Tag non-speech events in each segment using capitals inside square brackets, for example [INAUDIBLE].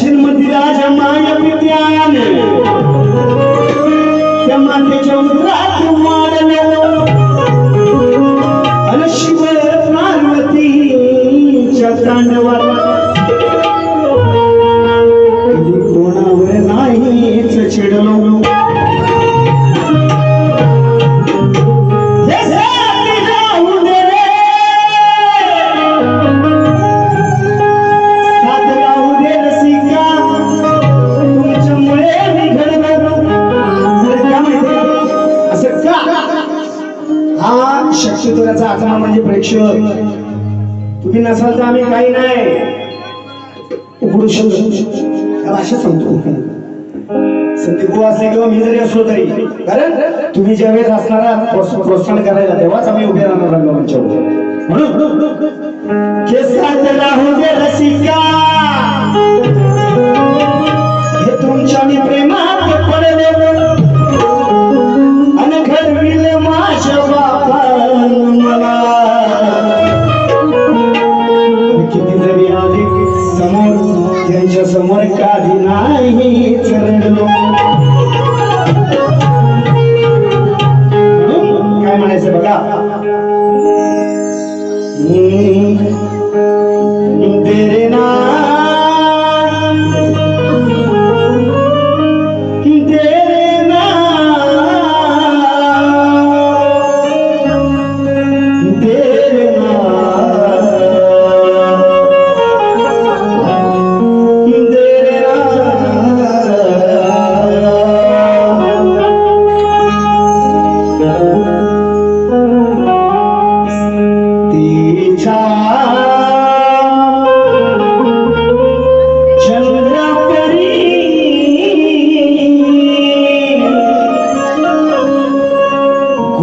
श्रीमती राजा माया विद्याने त्या मातेच्या उदरात वाढलं. अन शिव पार्वतीच्या तांडवाला. कोणावर नाहीच चिडलो. शक्तिधराचा आत्मा म्हणजे प्रेक्षक. तुम्ही नसाल तर आम्ही काही नाही. उघडू शकतो भाषा सांगतो. संदीप बुवा असले किंवा मी जरी असलो तरी. कारण तुम्ही ज्यावेळेस असणारा प्रोत्स- प्रोत्साहन करायला तेव्हाच आम्ही उभे राहणार रंगमंचावर त्यांच्यासमोर काही नाही चरडलो.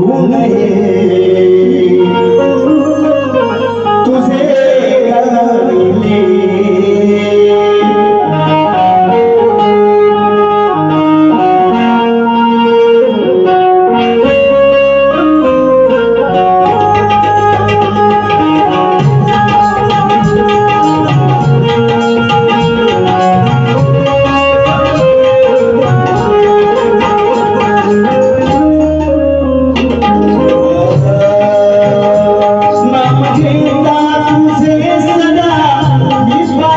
Amor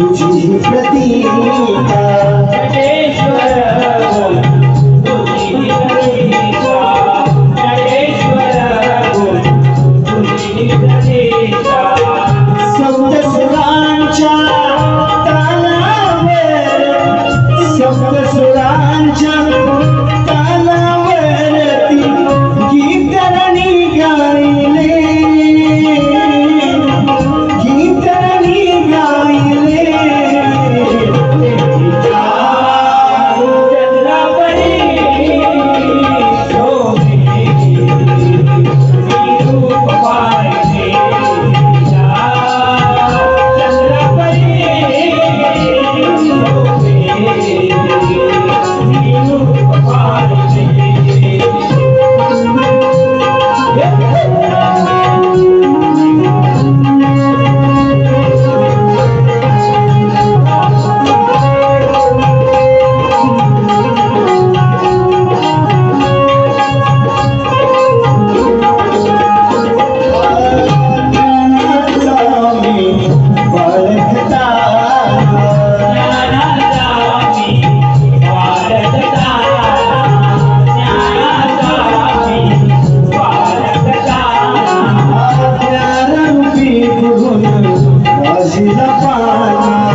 तुझी प्रतीका सप्तसुरांच्या तालावर सप्तसुरांच्या Woo-hoo! [LAUGHS] Wow.